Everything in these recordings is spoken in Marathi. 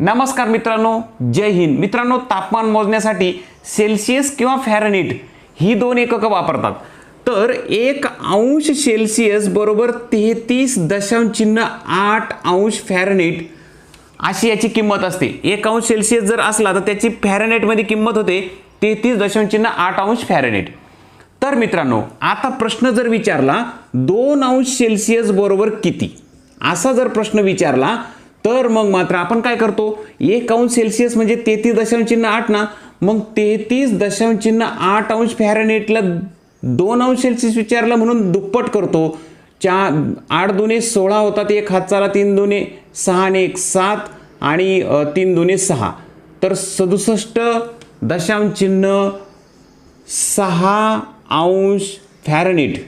नमस्कार मित्रांनो जय हिंद. मित्रांनो तापमान मोजण्यासाठी सेल्सिअस किंवा फॅरनिट ही दोन एककं वापरतात. तर एक अंश सेल्सिअस बरोबर तेहतीस दशांश चिन्ह आठ अंश फॅरनिट अशी याची किंमत असते. एक अंश सेल्सिअस जर असला तर त्याची फॅरनेटमध्ये किंमत होते तेहतीस दशांश चिन्ह आठ अंश फॅरनेट तर मित्रांनो आता प्रश्न जर विचारला दोन अंश सेल्सिअस बरोबर किती? असा जर प्रश्न विचारला तर मग मात्र आपण काय करतो? एक अंश सेल्सिअस म्हणजे तेहतीस दशांश चिन्ह आठ ना? मग तेहतीस दशांश चिन्ह आठ अंश फॅरनेटला दोन अंश सेल्सिअस विचारला म्हणून दुप्पट करतो. चा आठ दुने सोळा होतात एक हातचाला तीन दुने सहा आणि एक सात आणि तीन दुने सहा. तर सदुसष्ट दशांश चिन्ह सहा अंश फॅरनिट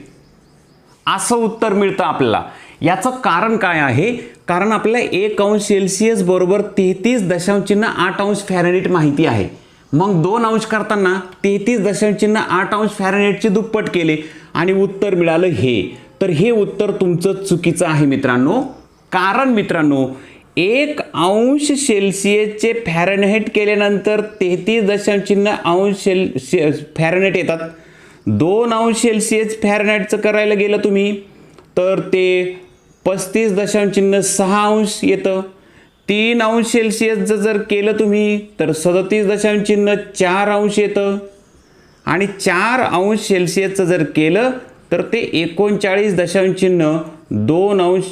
असं उत्तर मिळतं आपल्याला. याचं कारण काय आहे? कारण आपल्याला एक अंश सेल्सिअस बरोबर तेहतीस दशांश चिन्ह आठ अंश फॅरनेट माहिती आहे. मग दोन अंश करताना तेहतीस दशांश चिन्ह आठ अंश फॅरनेटचे दुप्पट केले आणि उत्तर मिळालं हे. तर हे उत्तर तुमचं चुकीचं आहे मित्रांनो. कारण मित्रांनो एक अंश सेल्सिअसचे फॅरनहेट केल्यानंतर तेहतीस दशांश चिन्ह अंश सेल से फॅरनहाईट येतात. दोन अंश सेल्सिअस फॅरनहाईटचं करायला गेलं तुम्ही तर ते पस्तीस दशांश चिन्ह सहा अंश येतं. तीन अंश सेल्सिअसचं जर केलं तुम्ही तर सदतीस दशांश चिन्ह चार अंश येतं. आणि चार अंश सेल्सिअसचं जर केलं तर ते एकोणचाळीस दशांश चिन्ह दोन अंश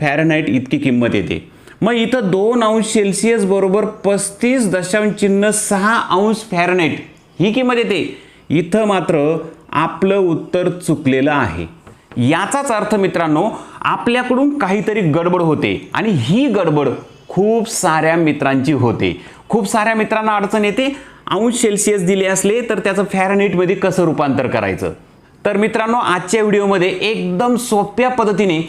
फॅरनहाईट इतकी किंमत येते. मग इथं दोन अंश सेल्सिअस बरोबर पस्तीस दशांश चिन्ह सहा अंश फॅरनाईट ही किंमत येते. इथं मात्र आपलं उत्तर चुकलेलं आहे. याचाच अर्थ मित्रांनो आपल्याकडून काहीतरी गडबड होते आणि ही गडबड खूप साऱ्या मित्रांची होते. खूप साऱ्या मित्रांना अडचण येते अंश सेल्सिअस दिले असले तर त्याचं फॅरनेटमध्ये कसं रूपांतर करायचं? तर मित्रांनो आजच्या व्हिडिओमध्ये एकदम सोप्या पद्धतीने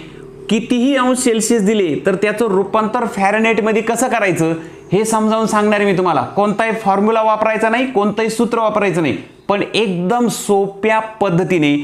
कितीही अंश सेल्सिअस दिले तर त्याचं रूपांतर फॅरनेटमध्ये कसं करायचं हे समजावून सांगणार आहे मी तुम्हाला. कोणताही फॉर्म्युला वापरायचा नाही कोणतंही सूत्र वापरायचं नाही. पण एकदम सोप्या पद्धतीने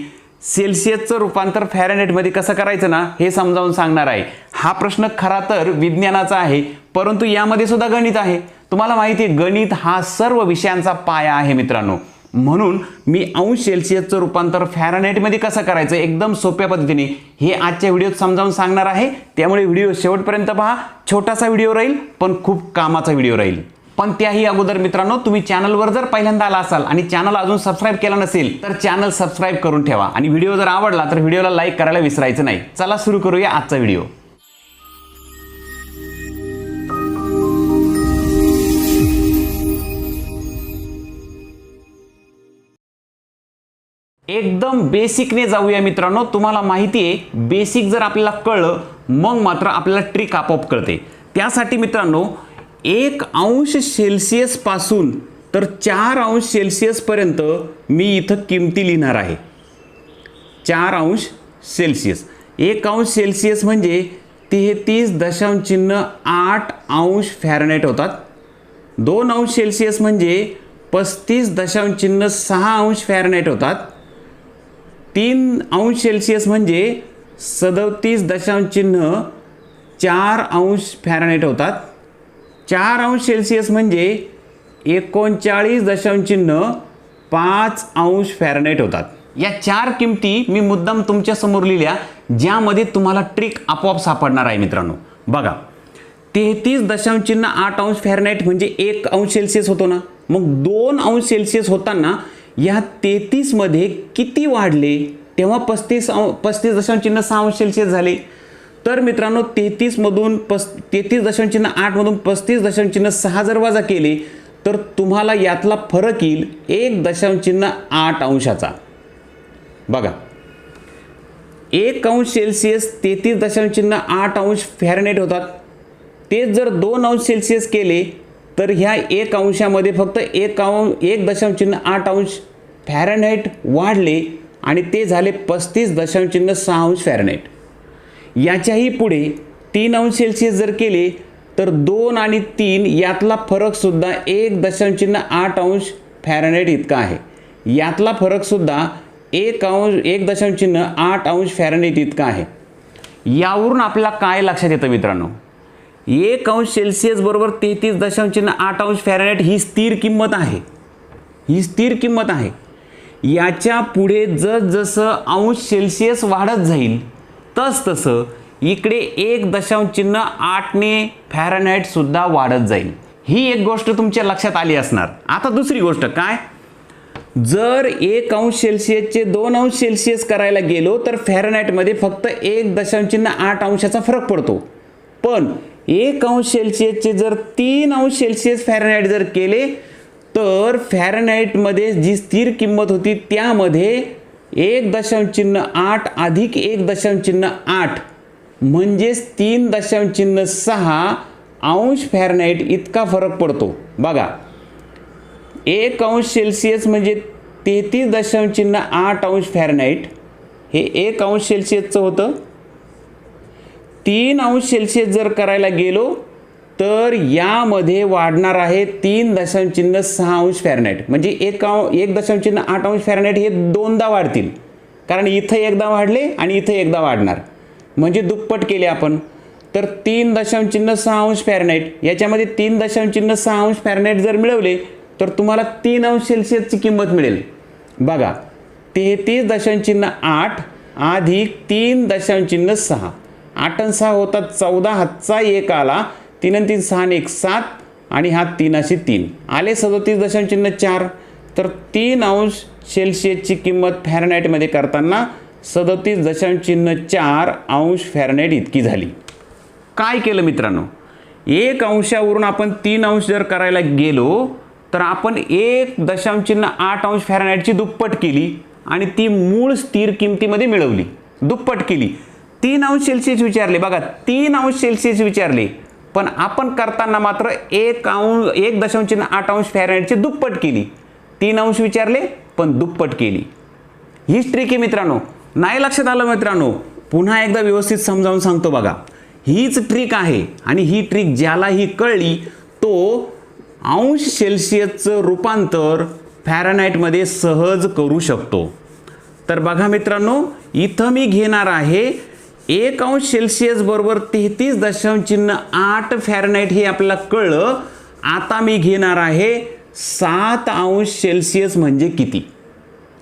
सेल्सिअसचं रूपांतर फॅरनेटमध्ये कसं करायचं ना हे समजावून सांगणार आहे. हा प्रश्न खरा तर विज्ञानाचा आहे परंतु यामध्ये सुद्धा गणित आहे. तुम्हाला माहिती आहे गणित हा सर्व विषयांचा पाया आहे मित्रांनो. म्हणून मी अंश सेल्सिअसचं रूपांतर फॅरनेटमध्ये कसं करायचं एकदम सोप्या पद्धतीने हे आजच्या व्हिडिओत समजावून सांगणार आहे. त्यामुळे व्हिडिओ शेवटपर्यंत पहा. छोटासा व्हिडिओ राहील पण खूप कामाचा व्हिडिओ राहील. पण त्याही अगोदर मित्रांनो तुम्ही चॅनलवर जर पहिल्यांदा आला असाल आणि चॅनल अजून सबस्क्राईब केला नसेल तर चॅनल सबस्क्राईब करून ठेवा. आणि व्हिडिओ जर आवडला तर व्हिडिओला लाईक करायला विसरायचं नाही. चला सुरू करूया आजचा व्हिडिओ. एकदम बेसिकने जाऊया मित्रांनो. तुम्हाला माहिती आहे बेसिक जर आपल्याला कळलं मग मात्र आपल्याला ट्रिक आपोआप कळते. त्यासाठी मित्रांनो एक अंश सेल्सिअसपासून तर चार अंश सेल्सिअसपर्यंत मी इथं किमती लिहिणार आहे. चार अंश सेल्सिअस एक अंश सेल्सिअस म्हणजे तेहतीस दशांश चिन्ह आठ अंश फॅरनेट होतात. दोन अंश सेल्सिअस म्हणजे पस्तीस दशांश चिन्ह सहा अंश फॅरनेट होतात. तीन अंश सेल्सिअस म्हणजे सदतीस दशांश चिन्ह चार अंश फॅरनेट होतात. चार अंश सेल्सिअस म्हणजे एकोणचाळीस दशांश चिन्ह पाच अंश फॅरनेट होतात. या चार किमती मी मुद्दाम तुमच्यासमोर लिहिल्या ज्यामध्ये तुम्हाला ट्रिक आपोआप सापडणार आहे मित्रांनो. बघा तेहतीस दशांशचिन्ह आठ अंश फॅरनाईट म्हणजे एक अंश सेल्सिअस होतो ना? मग दोन अंश सेल्सिअस होताना या तेहतीसमध्ये किती वाढले? तेव्हा पस्तीस अं पस्तीस दशांशचिन्ह सहा अंश सेल्सिअस झाले. तर मित्रांनो तेहतीसमधून पस तेहतीस दशांचिन्ह आठमधून पस्तीस दशमचिन्ह सहा जर वजा केले तर तुम्हाला यातला फरक येईल एक दशांचिन्ह आठ अंशाचा. बघा. एक अंश सेल्सिअस तेहतीस दशांश चिन्ह आठ अंश फॅरनेट होतात. तेच जर दोन अंश सेल्सिअस केले तर ह्या एक अंशामध्ये फक्त एक अंश एक दशांचिन्ह आठ अंश फॅरनहाईट वाढले आणि ते झाले पस्तीस दशांश चिन्ह सहा अंश फॅरनहाईट याच्याही पुढे तीन अंश सेल्सिअस जर केले तर दोन आणि तीन यातला फरकसुद्धा एक दशांशिन्न आठ अंश फॅरनहाईट इतका आहे. यातला फरकसुद्धा एक अंश एक दशांशिन्न आठ अंश फॅरनहाईट इतका आहे. यावरून आपल्याला काय लक्षात येतं मित्रांनो? एक अंश सेल्सिअस बरोबर तेहतीस दशांशिन्न आठ अंश फॅरनाईट ही स्थिर किंमत आहे. ही स्थिर किंमत आहे. याच्यापुढे जसजसं अंश सेल्सिअस वाढत जाईल तस तसं इकडे एक दशांश चिन्ह आठने फॅरनहाईटसुद्धा वाढत जाईल. ही एक गोष्ट तुमच्या लक्षात आली असणार. आता दुसरी गोष्ट काय? जर एक अंश सेल्सिअसचे दोन अंश सेल्सिअस करायला गेलो तर फॅरनहाईटमध्ये फक्त एक दशांश चिन्ह आठ अंशाचा फरक पडतो. पण एक अंश सेल्सिअसचे जर तीन अंश सेल्सिअस फॅरनहाईट जर केले तर फॅरनहाईटमध्ये जी स्थिर किंमत होती त्यामध्ये एक दशांश चिन्ह आठ अधिक एक दशांश चिन्ह आठ म्हणजेच तीन दशांश चिन्ह सहा अंश फॅरनाईट इतका फरक पडतो. बघा एक अंश सेल्सिअस म्हणजे तेहतीस दशांश चिन्ह आठ अंश फॅरनाईट हे एक अंश सेल्सिअसचं होतं. तीन अंश सेल्सिअस जर करायला गेलो तर यामध्ये वाढणार आहे तीन दशांश चिन्ह सहा अंश फॅरनाईट म्हणजे एक एक दशांश चिन्ह आठ अंश फॅरनाईट हे दोनदा वाढतील. कारण इथं एकदा वाढले आणि इथं एकदा वाढणार. म्हणजे दुप्पट केले आपण. तर तीन दशांश चिन्ह सहा अंश फॅरनाईट याच्यामध्ये तीन दशांश चिन्ह सहा अंश फॅरनाईट जर मिळवले तर तुम्हाला तीन अंश सेल्सिअसची किंमत मिळेल. बघा तेहतीस दशांश चिन्ह आठ अधिक तीन दशांश चिन्ह सहा. आठ आणि सहा होतात चौदा हातचा एक आला. तीन आणि तीन सहा आणि एक सात. आणि हा तीन असे तीन. आले सदोतीस दशांश चिन्ह चार. तर तीन अंश सेल्सिअसची किंमत फॅरनाईटमध्ये करताना सदोतीस दशांश चिन्ह चार अंश फॅरनाईट इतकी झाली. काय केलं मित्रांनो? एक अंशावरून आपण तीन अंश जर करायला गेलो तर आपण एक दशांश चिन्ह आठ अंश फॅरनाईटची दुप्पट केली आणि ती मूळ स्थिर किमतीमध्ये मिळवली. दुप्पट केली. तीन अंश सेल्सिअस विचारले. बघा तीन अंश सेल्सिअस विचारले. पण आपण करताना मात्र एक अंश एक दशांश आठ अंश फॅरनाईटची दुप्पट केली. तीन अंश विचारले पण दुप्पट केली. हीच ट्रिक आहे मित्रांनो. नाही लक्षात आलं मित्रांनो? पुन्हा एकदा व्यवस्थित समजावून सांगतो बघा. हीच ट्रिक आहे आणि ही ट्रिक ज्याला ही कळली तो अंश सेल्सियसचं रूपांतर फॅरनाईटमध्ये सहज करू शकतो. तर बघा मित्रांनो इथं मी घेणार आहे एक अंश सेल्सिअस बरोबर तेहतीस दशांश चिन्ह आठ फॅरनाईट हे आपल्याला कळलं. आता मी घेणार आहे सात अंश सेल्सिअस म्हणजे किती?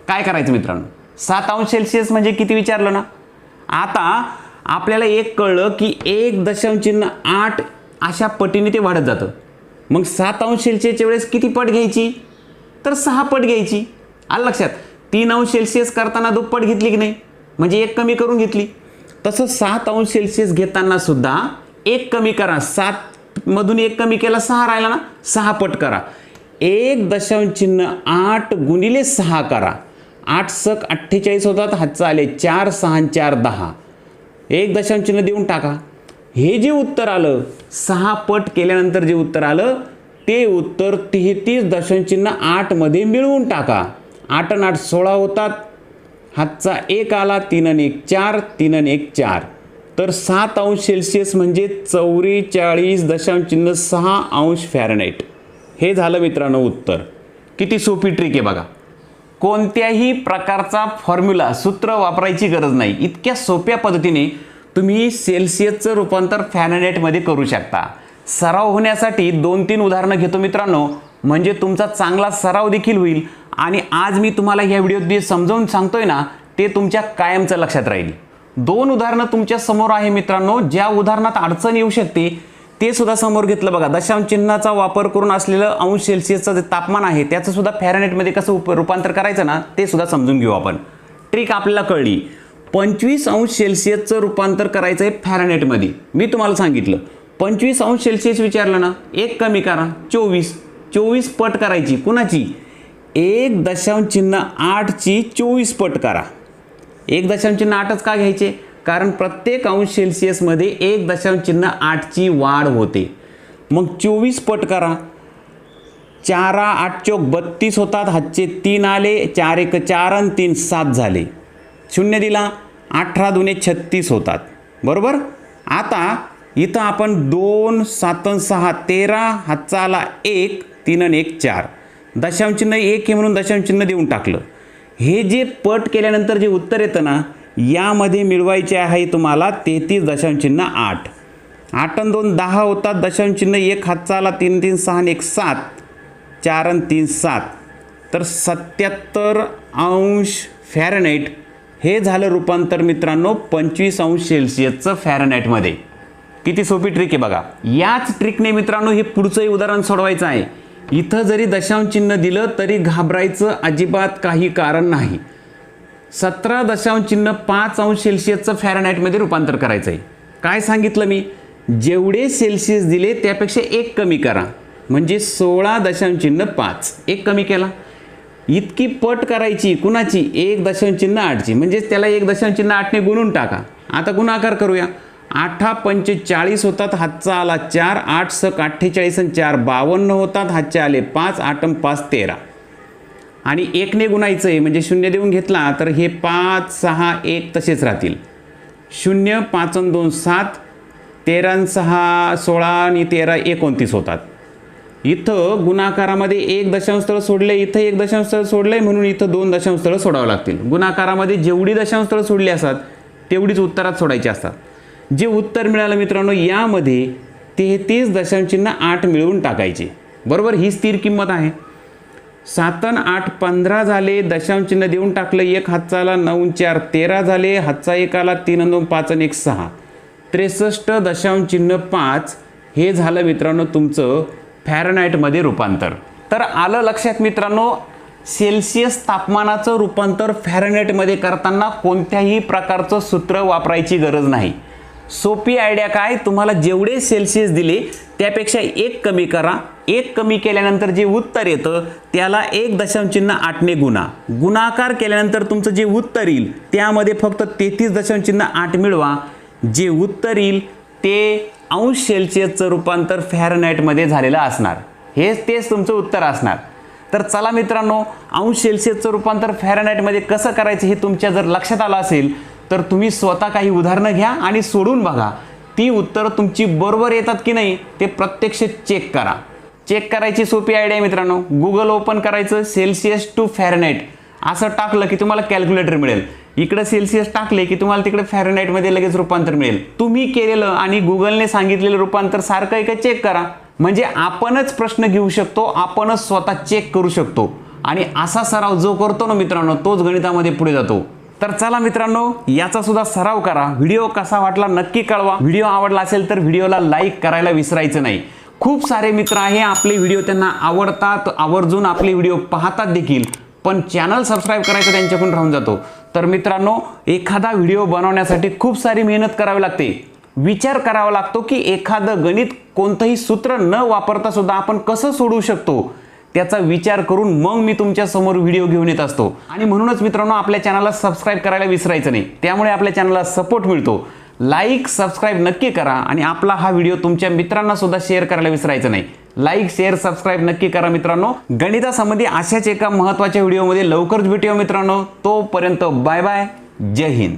काय करायचं मित्रांनो? सात अंश सेल्सिअस म्हणजे किती विचारलं ना? आता आपल्याला एक कळलं की एक दशांश चिन्ह आठ अशा पटीने ते वाढत जातं. मग सात अंश सेल्सिअसच्या वेळेस किती पट घ्यायची? तर सहा पट घ्यायची. आलं लक्षात? तीन अंश सेल्सिअस करताना दुप्पट घेतली की नाही? म्हणजे एक कमी करून घेतली. तसं सात अंश सेल्सिअस घेताना सुद्धा एक कमी करा. सात मधून एक कमी केला सहा राहिला ना? सहा पट करा. एक दशांश चिन्ह आठ गुणिले सहा करा. आठ सक अठ्ठेचाळीस होतात हातचं आले चार सहा चार दहा. एक दशांश चिन्ह देऊन टाका. हे जे उत्तर आलं सहा पट केल्यानंतर जे उत्तर आलं ते उत्तर तेहतीस दशांश चिन्ह आठमध्ये मिळवून टाका. आठ आणि आठ सोळा होतात हातचा एक आला तीन आणि एक चार तीन आणि एक चार. तर सात अंश सेल्सिअस म्हणजे चौवेचाळीस दशांश चिन्ह सहा अंश फॅरनाईट हे झालं मित्रांनो उत्तर. किती सोपी ट्रिक आहे बघा. कोणत्याही प्रकारचा फॉर्म्युला सूत्र वापरायची गरज नाही. इतक्या सोप्या पद्धतीने तुम्ही सेल्सिअसचं रूपांतर फॅरनाईटमध्ये करू शकता. सराव होण्यासाठी दोन तीन उदाहरणं घेतो मित्रांनो. म्हणजे तुमचा चांगला सराव देखील होईल. आणि आज मी तुम्हाला ह्या व्हिडिओत जे समजावून सांगतोय ना ते तुमच्या कायमचं लक्षात राहील. दोन उदाहरणं तुमच्यासमोर आहे मित्रांनो ज्या उदाहरणात अडचण येऊ शकते ते सुद्धा समोर घेतलं बघा. दशांश चिन्हाचा वापर करून असलेलं अंश सेल्सिअसचं जे तापमान आहे त्याचं सुद्धा फॅरनाईटमध्ये कसं उप रूपांतर करायचं ना ते सुद्धा समजून घेऊ आपण. ट्रिक आपल्याला कळली. पंचवीस अंश सेल्सिअसचं रूपांतर करायचं आहे फॅरनाईटमध्ये मी तुम्हाला सांगितलं. पंचवीस अंश सेल्सिअस विचारलं ना एक कमी करा चोवीस. चोवीस पट करायची. कुणाची? एक दशांश चिन्ह आठची चोवीस पट करा. एक दशांश चिन्ह आठच का घ्यायचे? कारण प्रत्येक अंश सेल्सिअसमध्ये एक दशांश चिन्ह आठची वाढ होते. मग चोवीस पट करा. चारा आठ चौक बत्तीस होतात हातचे तीन आले चार एक चार आणि तीन सात झाले. शून्य दिला अठरा दुने छत्तीस होतात. बरोबर? आता इथं आपण दोन सात सहा तेरा हातचा आला एक तीन आणि एक चार. दशांशचिन्ह एक हे म्हणून दशांशचिन्ह देऊन टाकलं. हे जे पट केल्यानंतर जे उत्तर येतं ना यामध्ये मिळवायचे आहे तुम्हाला तेहतीस दशांश चिन्ह आठ. आठ आणि दोन दहा होतात दशांशचिन्ह एक हातचा आला तीन तीन सहा आणि एक सात चार आणि तीन सात. तर सत्याहत्तर अंश फॅरनाईट हे झालं रूपांतर मित्रांनो पंचवीस अंश सेल्सिअसचं फॅरनाईटमध्ये किती सोपी ट्रिक आहे बघा. याच ट्रिकने मित्रांनो हे पुढचंही उदाहरण सोडवायचं आहे. इथं जरी दशांश चिन्ह दिलं तरी घाबरायचं अजिबात काही कारण नाही. सतरा दशांश चिन्ह पाच अंश सेल्सिअसचं फॅरनाईटमध्ये रूपांतर करायचं आहे काय सांगितलं मी? जेवढे सेल्सिअस दिले त्यापेक्षा एक कमी करा. म्हणजे सोळा दशांश चिन्ह पाच. एक कमी केला. इतकी पट करायची कुणाची? एक दशांश चिन्ह आठची. म्हणजेच त्याला एक दशांश चिन्ह आठने गुणून टाका. आता गुणाकार करूया. आठा पंचेचाळीस होतात हातचा आला चार आठ सक अठ्ठेचाळीस आणि चार बावन्न होतात हातचे आले पाच आठम पाच तेरा. आणि एकने गुणायचं आहे म्हणजे शून्य देऊन घेतला तर हे पाच सहा एक तसेच राहतील. शून्य पाच आणि दोन सात तेरा सहा सोळा आणि तेरा एकोणतीस होतात. इथं गुणाकारामध्ये एक दशांशस्थळ सोडले इथं एक दशांशस्थळ सोडलं आहे म्हणून इथं दोन दशांशस्थळं सोडावं लागतील. गुणाकारामध्ये जेवढी दशांशस्थळं सोडली असतात तेवढीच उत्तरात सोडायची असतात. जे उत्तर मिळालं मित्रांनो यामध्ये तेहतीस दशांचिन्ह आठ मिळवून टाकायचे. बरोबर? ही स्थिर किंमत आहे. सातन आठ पंधरा झाले दशांशचिन्ह देऊन टाकलं एक हातचाला नऊ चार तेरा झाले हातचा एकाला तीन दोन पाच आणि एक सहा. त्रेसष्ट दशांश चिन्ह पाच हे झालं मित्रांनो तुमचं फॅरनाईटमध्ये रूपांतर. तर आलं लक्षात मित्रांनो सेल्सिअस तापमानाचं रूपांतर फॅरनाईटमध्ये करताना कोणत्याही प्रकारचं सूत्र वापरायची गरज नाही. सोपी आयडिया काय? तुम्हाला जेवढे सेल्सिअस दिले त्यापेक्षा एक कमी करा. एक कमी केल्यानंतर जे उत्तर येतं त्याला एक दशांचिन्ह आठने गुणा. गुणाकार केल्यानंतर तुमचं जे उत्तर येईल त्यामध्ये फक्त तेहतीस दशांचिन्ह आठ मिळवा. जे उत्तर येईल ते अंश सेल्सिअसचं रूपांतर फॅरनाईटमध्ये झालेलं असणार. हेच तेच तुमचं उत्तर असणार. तर चला मित्रांनो अंश सेल्सिअसचं रूपांतर फॅरनाईटमध्ये कसं करायचं हे तुमच्या जर लक्षात आलं असेल तर तुम्ही स्वतः काही उदाहरणं घ्या आणि सोडून बघा. ती उत्तरं तुमची बरोबर येतात की नाही ते प्रत्यक्ष चेक करा. चेक करायची सोपी आयडिया आहे मित्रांनो. गुगल ओपन करायचं सेल्सिअस टू फॅरनाईट असं टाकलं की तुम्हाला कॅल्क्युलेटर मिळेल. इकडं सेल्सिअस टाकले की तुम्हाला तिकडे फॅरनाईटमध्ये लगेच रूपांतर मिळेल. तुम्ही केलेलं आणि गुगलने सांगितलेलं रूपांतर सारखं आहे का चेक करा. म्हणजे आपणच प्रश्न घेऊ शकतो आपणच स्वतः चेक करू शकतो. आणि असा सराव जो करतो ना मित्रांनो तोच गणितामध्ये पुढे जातो. तर चला मित्रांनो याचा सुद्धा सराव करा. व्हिडिओ कसा वाटला नक्की कळवा. व्हिडिओ आवडला असेल तर व्हिडिओला लाईक करायला विसरायचं नाही. खूप सारे मित्र आहे आपले व्हिडिओ त्यांना आवडतात. आवर्जून आपले व्हिडिओ पाहतात देखील. पण चॅनल सबस्क्राईब करायचं त्यांच्याकडून राहून जातो. तर मित्रांनो एखादा व्हिडिओ बनवण्यासाठी खूप सारी मेहनत करावी लागते. विचार करावा लागतो की एखादं गणित कोणतंही सूत्र न वापरता सुद्धा आपण कसं सोडवू शकतो? त्याचा विचार करून मग मी तुमच्यासमोर व्हिडिओ घेऊन येत असतो. आणि म्हणूनच मित्रांनो आपल्या चॅनलला सबस्क्राईब करायला विसरायचं नाही. त्यामुळे आपल्या चॅनलला सपोर्ट मिळतो. लाईक सबस्क्राईब नक्की करा आणि आपला हा व्हिडिओ तुमच्या मित्रांना सुद्धा शेअर करायला विसरायचं नाही. लाईक शेअर सबस्क्राईब नक्की करा मित्रांनो. गणितासंबंधी अशाच एका महत्त्वाच्या व्हिडिओमध्ये लवकरच भेटूया मित्रांनो. तोपर्यंत बाय बाय जय हिंद.